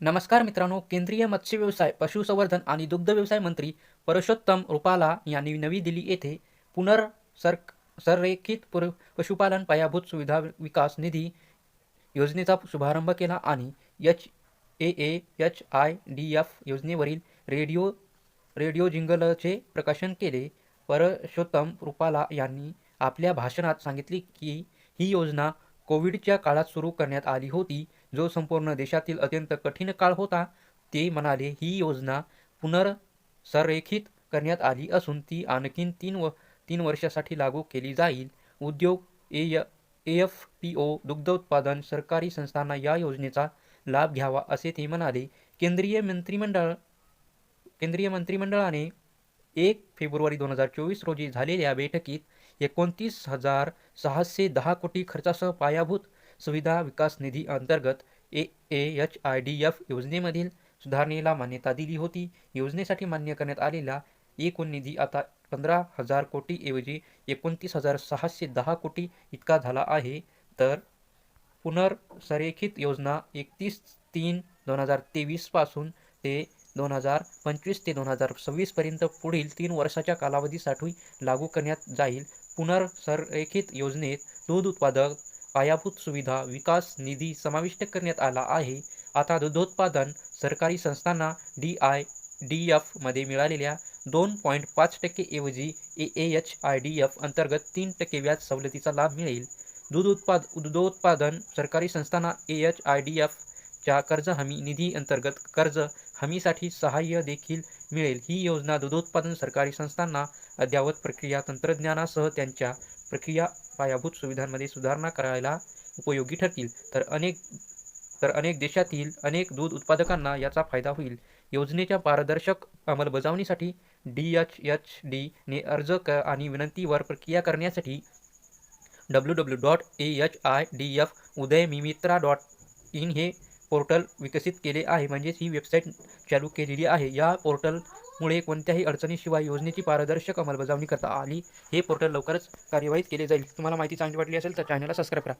नमस्कार मित्रांनो केंद्रीय मत्स्य व्यवसाय पशुसंवर्धन आणि दुग्ध व्यवसाय मंत्री परषोत्तम रुपाला यांनी नवी दिल्ली येथे पुनर्सर संरेखित पुर पशुपालन पायाभूत सुविधा विकास निधी योजनेचा शुभारंभ केला आणि H A A H I D F योजनेवरील radio radio जिंगलचे प्रकाशन केले. परषोत्तम रुपाला यांनी आपल्या भाषणात सांगितले की ही योजना कोविडच्या काळात सुरू करण्यात आली होती. जो संपूर्ण देशातील अत्यंत कठीण काळ होता ते म्हणाले ही योजना पुनर्संरेखित करण्यात आली असून ती आणखीन तीन व तीन वर्षासाठी लागू केली जाईल. उद्योग ए एफ पी ओ दुग्ध उत्पादन सरकारी संस्थांना या योजनेचा लाभ घ्यावा असे ते म्हणाले. केंद्रीय मंत्रिमंडळ केंद्रीय मंत्रिमंडळाने एक फेब्रुवारी दोन हजार चोवीस रोजी झालेल्या बैठकीत एकोणतीस हजार सहाशे दहा कोटी खर्चासह पायाभूत सुविधा विकास निधी अंतर्गत A A H I D F योजनेमधील सुधारणेला मान्यता दिली होती. योजनेसाठी मान्य करण्यात आलेला एकूण निधी आता पंधरा हजार कोटीऐवजी एकोणतीस हजार सहाशे दहा कोटी इतका झाला आहे. तर पुनर्संरेखित योजना एकतीस तीन दोन हजार तेवीसपासून ते दोन हजार पंचवीस ते दोन हजार सव्वीसपर्यंत पुढील तीन वर्षाच्या कालावधीसाठी लागू करण्यात जाईल. पुनर्संरेखित योजनेत दूध उत्पादक पायाभूत सुविधा विकास निधी समाविष्ट करण्यात आला आहे. आता दुग्धोत्पादन सरकारी संस्थांना डी आय डी एफमध्ये मिळालेल्या दोन पॉईंट पाच टक्केऐवजी A A H I D F अंतर्गत तीन टक्के व्याज सवलतीचा लाभ मिळेल. दूध उत्पाद दुग्धोत्पादन सरकारी संस्थांना ए एच आय डी एफच्या कर्ज हमी निधी अंतर्गत कर्ज हमीसाठी सहाय्य देखील मिळेल. ही योजना दुधोत्पादन सरकारी संस्थांना अद्ययावत प्रक्रिया तंत्रज्ञानासह त्यांच्या प्रक्रिया पायाभूत सुविधांमध्ये सुधारणा करायला उपयोगी ठरतील. तर अनेक तर अनेक देशातील अनेक दूध उत्पादकांना याचा फायदा होईल. योजनेच्या पारदर्शक अंमलबजावणीसाठी डी एच एच डीने अर्ज क आणि विनंतीवर प्रक्रिया करण्यासाठी W W dot A H I D F उदयमिमित्रा dot in हे पोर्टल विकसित केले आहे. म्हणजेच ही वेबसाईट चालू केलेली आहे. या पोर्टल मुळे कोणत्याही अडचणीशिवाय योजनेची पारदर्शक अंमलबजावणी करता आली. हे पोर्टल लवकरच कार्यवाहीत केले जाईल. तुम्हाला माहिती चांगली वाटली असेल तर चॅनलला सबस्क्राईब करा.